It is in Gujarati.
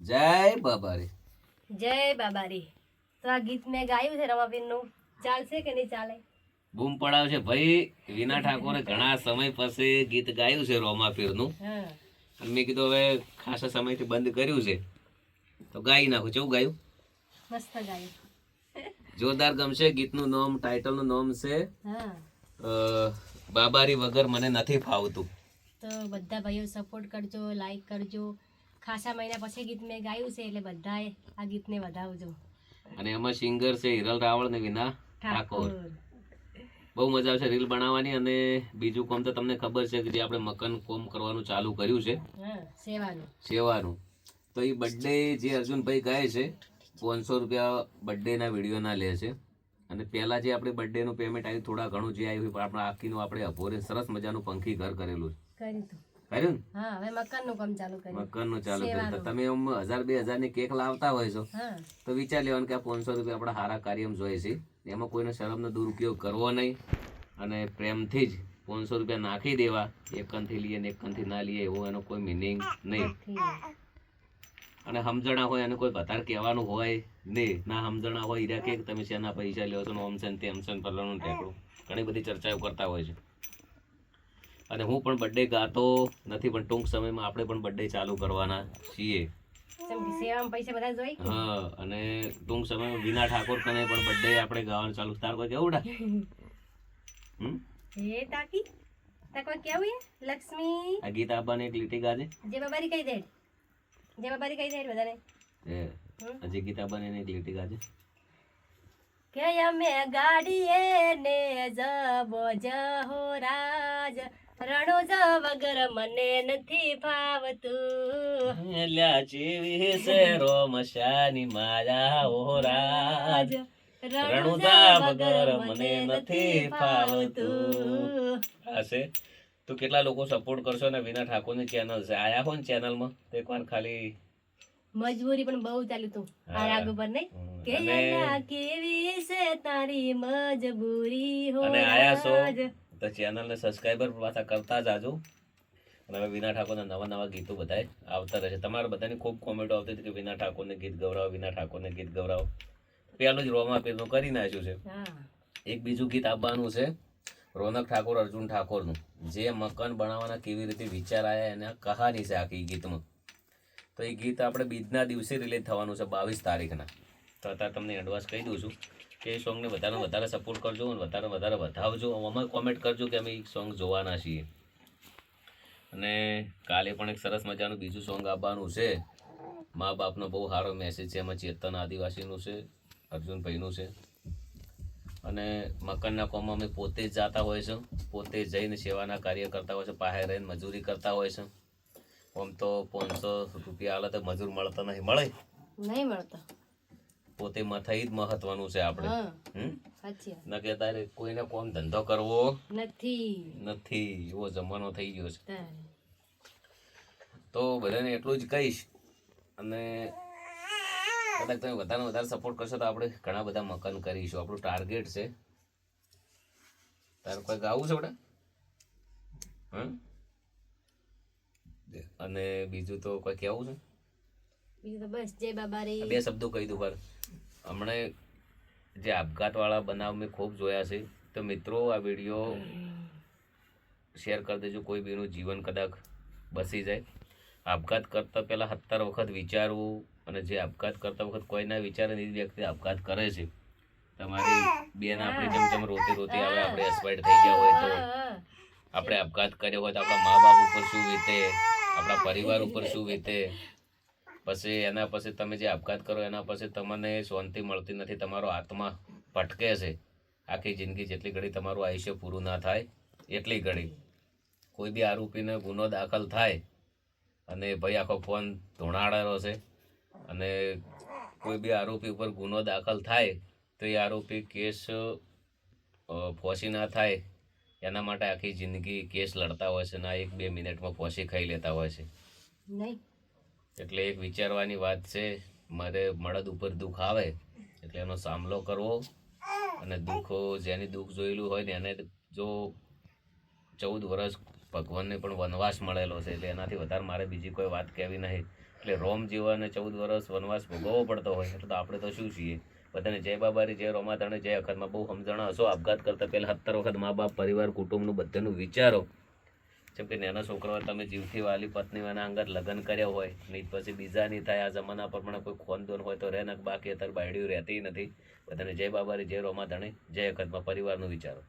જય બાબારી. જય બાબારી. તો આ ગીત મેં ગાયું છે રમાબેનનું. ચાલશે કે નહીં ચાલે? બૂમ પડાવ છે ભાઈ વિના ઠાકોરે ઘણા સમય પછી ગીત ગાયું છે રોમા પીરનું હા. અને મેં કીધું હવે ખાસા સમયથી બંધ કર્યું છે. તો ગાઈ નાખું. કેવું ગાયું? મસ્ત ગાયું. જોરદાર ગમશે. ગીતનું નામ ટાઇટલનું નામ છે બાબારી વગર મને નથી ફાવતું. તો બધા ભાઈઓ સપોર્ટ કરજો લાઈક કરજો. ખાસા મહિના પછી ગીત મેં ગાયું છે એટલે બધાએ આ ગીતને વધાવજો. અને એમાં સિંગર છે હિરલ રાવળ ને વિના ઠાકોર. બહુ મજા આવશે રીલ બનાવવાની અને બીજું કોમ તો તમને ખબર છે કે જે આપણે મકન કોમ કરવાનું ચાલુ કર્યું છે. સેવાનું. સેવાનું. તો એ બર્થડે જે અર્જુનભાઈ ગાય છે પાંચસો રૂપિયા બર્થડેના વિડીયોના લે છે. અને પહેલાં જે આપણે બર્થડેનું પેમેન્ટ આવ્યું થોડા ઘણું જે આવ્યું પણ આપણે આખીનું આપણે અભોરે સરસ મજાનું પંખી ઘર કરેલું છે. કર્યું ને હા હવે મકાનનું કામ ચાલુ કર્યું. મકાનનું ચાલુ કર્યું. તો તમે એમ હજાર બે હજારની કેક લાવતા હોય છો તો વિચાર લેવાનું કે આ પાંચસો રૂપિયા આપણા સારા કાર્યમાં જોઈએ છે. એમાં કોઈને શરમનો દુરુપયોગ કરવો નહીં અને પ્રેમથી જ પાંચસો રૂપિયા નાખી દેવા. એક કનથી લઈએ ને એક કનથી ના લઈએ એવો એનો કોઈ મિનિંગ નહીં. અને સમજણા હોય અને કોઈ વધારે કહેવાનું હોય નહીં. ના સમજણા હોય હીરા કે તમે શેના પૈસા લ્યો છો ને ઓમ છે ને તેમ છે ને પહેલાંનું ટેકડું. ઘણી બધી ચર્ચાઓ કરતા હોય છે. અને હું પણ બર્થડે ગાતો નથી પણ ટૂંક સમયમાં આપણે પણ બર્થડે ચાલુ કરવાના છીએ? હા અને ટૂંક સમયમાં વિના ઠાકોર કને પણ બર્થડે આપણે ગાવાનું ચાલુ. તાર કોઈ કેવું ડા? હે તાકી? તા કોઈ કેવું હે? લક્ષ્મી? આ ગીત આપવાને એક લીટી ગાજે. જે બાબારી કહી દે. જે બાબારી કઈ દે બધાને. એ હજી ગીત આપવાને એક લીટી ગાજે. કે અમે ગાડીએ ને જબો જહો રાજ રણુજ વગર મને નથી ફાવતું લ્યા જેવી છે રોમશાની માયા ઓ રાજ રણુજા વગર મને નથી ફાવતું આ તો કેટલા લોકો સપોર્ટ કરશો ને વિના ઠાકોરની ચેનલ છે? આયા હો ને ચેનલમાં તો એકવાર ખાલી મજબૂરી પણ બહુ ચાલ્યું તું. આ રાગ ઉપર નહીં? કે કેવી છે તારી મજબૂરી હો અને આયા છો. તો ચેનલને સબસ્ક્રાઈબર પાછા કરતા જાજો. અને હવે વિના ઠાકોરના નવા નવા ગીતો બધાય આવતા રહેશે. તમારે બધાની ખૂબ કોમેન્ટો આવતી હતી કે વિના ઠાકોરને ગીત ગવરાવો વિના ઠાકોરને ગીત ગવરાવો પહેલું જ રોમા પહેલું કરી નાખ્યું છે. એક બીજું ગીત આપવાનું છે રોનક ઠાકોર અર્જુન ઠાકોરનું. જે મકાન બનાવવાના કેવી રીતે વિચાર આવ્યા એના કહાની છે આખી ગીતમાં. તો એ ગીત આપણે બીજના દિવસે રિલીઝ થવાનું છે બાવીસ તારીખના. તો અત્યારે તમને એડવાન્સ કહી દઉં છું કે એ સોંગને વધારે વધારે સપોર્ટ કરજો અને વધારે વધારે વધાવજો. અમે કોમેન્ટ કરજો કે અમે એ સોંગ જોવાના છીએ. અને કાલે પણ એક સરસ મજાનું બીજું સોંગ આપવાનું છે. મા બાપનો બહુ સારો મેસેજ છે. એમાં ચેતન આદિવાસીનું છે, અર્જુનભાઈનું છે. અને મકાનના કોમમાં અમે પોતે જ જાતા હોય છે. પોતે જઈને સેવાના કાર્ય કરતા હોય છે. પાસે રહીને મજૂરી કરતા હોય છે. આમ તો પાંચસો રૂપિયા હાલે મજૂર મળતા નહીં મળે. નહીં મળતો. પોતે મથાઈ જ મહત્વનું છે આપણે. ન કે તારે કોઈને કોમ ધંધો કરવો નથી. નથી. એવો જમાનો થઈ ગયો છે. તો બધાને એટલું જ કહીશ. અને કદાચ તમે વધારે વધારે સપોર્ટ કરશો તો આપણે ઘણા બધા મકાન કરીશું. આપણું ટાર્ગેટ છે. તારે કોઈ ગાવું છે બેટા? અને બીજું તો કોઈ કહેવું છે? બસ, જય બાબારી. બે શબ્દો કહી દઉં પર હમણે જે આપઘાતવાળા બનાવ મેં ખૂબ જોયા છે, તો મિત્રો, આ વીડિયો શેર કરી દેજો, કોઈ બીનું જીવન કદાચ બસી જાય. આપઘાત કરતા પહેલાં સત્તર વખત વિચારવું અને જે આપઘાત કરતા વખત કોઈના વિચારે નહીં વ્યક્તિ આપઘાત કરે છે. તમારી બેન આપણે જેમ જેમ રોતી રોતી આવે, આપણે એક્સપાયર્ડ થઈ ગયા હોય તો. આપણે આપઘાત કર્યો હોય તો આપણા મા બાપ ઉપર શું વીતે, આપણા પરિવાર ઉપર શું વીતે. પછી એના પછી તમે જે આપઘાત કરો, એના પછી તમને શાંતિ મળતી નથી, તમારો આત્મા ભટકે છે. આખી જિંદગી જેટલી ઘડી તમારું આયુષ્ય પૂરું ના થાય, એટલી ઘડી. કોઈ બી આરોપીને ગુનો દાખલ થાય અને ભાઈ આખો ફોન ધોણાડેલો છે અને કોઈ બી આરોપી ઉપર ગુનો દાખલ થાય, તો એ આરોપી કેસ ફોસી ના થાય. એના માટે આખી જિંદગી કેસ લડતા હોય છે ના એક બે મિનિટમાં ફોસી ખાઈ લેતા હોય છે. નહીં એટલે એક વિચારવાની વાત છે, મારે મળદ ઉપર દુઃખ આવે, એટલે એનો સામલો કરવો અને દુઃખો જેની દુઃખ જોયેલું હોય ને એને જો ચૌદ વર્ષ ભગવાનને પણ વનવાસ મળેલો છે, એટલે એનાથી વધારે મારે બીજી કોઈ વાત કહેવી નહીં. એટલે રોમ જીવાને ચૌદ વર્ષ વનવાસ ભોગવવો પડતો હોય, એટલે તો આપણે તો શું છીએ? બધાને જય બાબારી, જય રોમાતાને જય અખતમાં બહુ સમજણ હશો, આપઘાત કરતાં પહેલાં સત્તર વખત મા બાપ, પરિવાર, કુટુંબનું બધાનું વિચારો. જેમ કે નાના છોકરાઓ તમે જીવથી વાલી પત્નીઓના અંગત લગ્ન કર્યા હોય, નહીં પછી બીજા નહીં થાય. આ જમાના પ્રમાણે કોઈ ખોન દોન હોય તો રહે ને બાકી અત્યારે બાયડીઓ રહેતી નથી. બધાને જય બાબારી, જય રોમાતાણે જય અખતમાં પરિવારનું વિચારો.